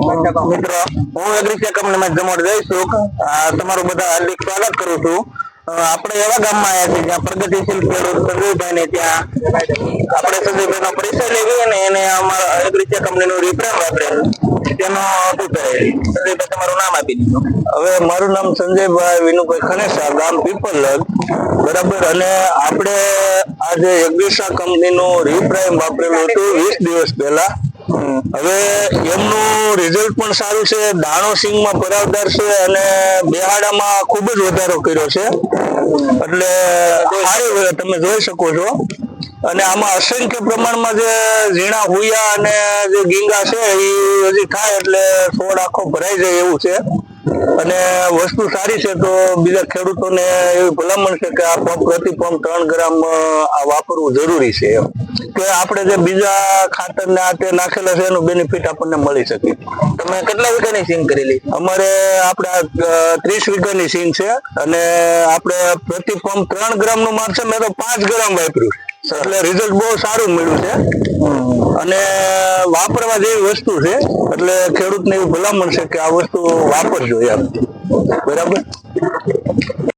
મિત્રો હું એગ્રીસેક કંપનીમાં જમોડ જઈશું. તમારું બધા હાર્દિક સ્વાગત કરું છું. આપણે એવા ગામમાં આવ્યા છીએ જ્યાં પ્રગતિશીલ ખેડૂત સંજયભાઈ ને ત્યાં આપણે સંજયભાઈ નો પરિચય લેવી અને એને અમારા એગ્રીસેક કંપનીનું રિપ્રેમ વાપરેલું તેનો શું કરે સંજયભાઈ તમારું નામ આપી દીધું. હવે મારું નામ સંજયભાઈ વિનુભાઈ ખનેસા, ગામ પીપલગ બરાબર? અને આપણે આજે એગ્રીસા કંપનીનું રિપ્રાઇમ વાપરેલું હતું વીસ દિવસ પહેલા. હવે એમનું રિઝલ્ટ પણ સારું છે. દાણો સિંગમાં પરાવદાર છે અને બેહાડામાં ખૂબ જ વધારો કર્યો છે. એટલે સારું તમે જોઈ શકો છો. અને આમાં અસંખ્ય પ્રમાણમાં જે ઝીણા હુયા અને જે ગીંગા છે, એ હજી થાય એટલે છોડ આખો ભરાઈ જાય એવું છે. અને વસ્તુ સારી છે તો બીજા ખેડૂતોને એવી ભલામણ છે કે આ પંપ પ્રતિ પંપ ત્રણ ગ્રામ આ વાપરવું જરૂરી છે એમ. કે આપણે જે બીજા ખાતર ને આ તે નાખેલા છે એનું બેનિફિટ આપણને મળી શકે. તમે કેટલા વીઘાની સિંગ કરેલી? અમારે આપણે ત્રીસ વીઘાની સિંગ છે અને આપણે પ્રતિ પંપ ત્રણ ગ્રામનું માપશે મેં તો પાંચ ગ્રામ વાપર્યું એટલે રિઝલ્ટ બહુ સારું મળ્યું છે. અને વાપરવા જેવી વસ્તુ છે, એટલે ખેડૂતને એવી ભલામણ છે કે આ વસ્તુ વાપરજો એમ. બરાબર?